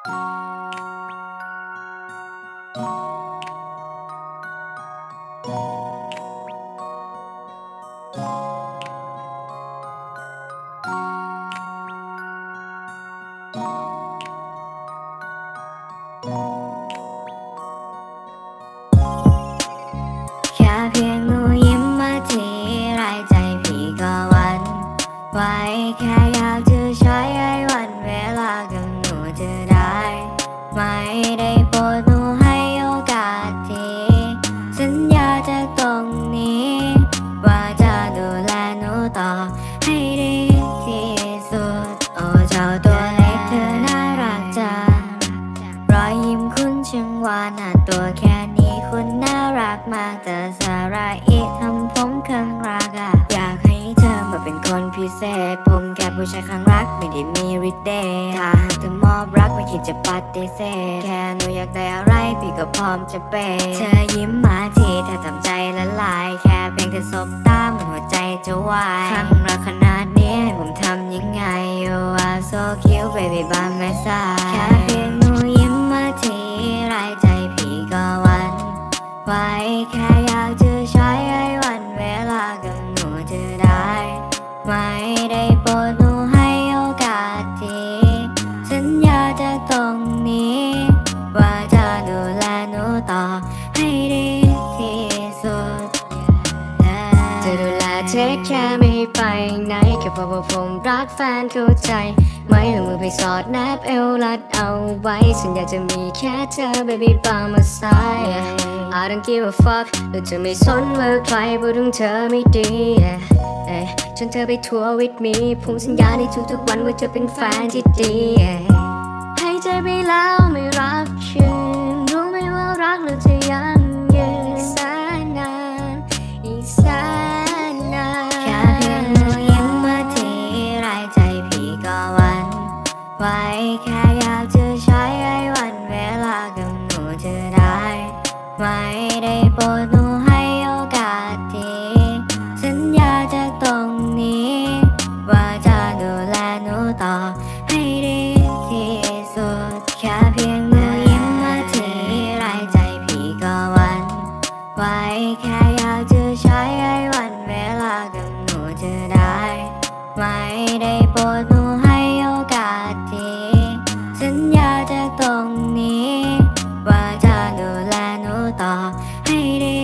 แค่เพียงหนูยิ้มมาทีไรใจพี่ก็วันไหวแค่ ดหนูให้โอกาสทีสัญญาจากตรงนี้ ว่าจะดูแลหนูต่อให้ดีที่สุด โอ้เจ้าตัวเล็กเธอน่ารักจังรอยยิ้มคุณช่างหวานหน้าตัวแค่นี้คุณน่ารักมากแต่สาระอี คนพิเศษ ผมแค่ผู้ชายข้างรักไม่ได้มีฤทธิ์เดชถ้าหากเธอมอบรักไม่คิดจะปฏิเสธแค่หนูอยากได้อะไรพี่ก็พร้อมจะเปย์เธอยิ้มมาทีถ้าทำใจละลาย แค่เพียงเธอสบตาเหมือนหัวใจจะวายครั้งรักขนาดนี้ให้ผมทำยังไง You are so cute baby by my side แค่เพียงหนูยิ้มมาทีไรใจพี่ก็วันไหวแค่อยากจะใช้ ไม่ได้โปรดหนูให้โอกาสทีสัญญาจากตรงนี้ ว่าจะดูแลหนูต่อให้ดีที่สุดจะดูแลเทคแค่ไม่ให้ไปไหนแค่เพราะว่าผมรักแฟนเข้าใจไม่ลงมือไปสอดแนบเอวรัดเอาไว้ฉันอยากจะมีแค่เธอ baby by my side I don't give a fuck หรือจะไม่สนว่าใครพูดถึงเธอไม่ดีเอ้ย ชวนเธอไปทัวร์ with me ผมสัญญาในทุกๆวันว่าจะเป็นแฟนที่ดี ให้ใจไปแล้วไม่รักคืนรู้ไหมว่ารักเราจะยังยืนแสนนานอีกแสนนานแค่เพียงหนูยิ้มมาทีไรใจพี่ก็หวันไหวแค่อยากจะใช้ไอ้วันเวลากับหนูจะได้ ไม่ได้โปรด made it.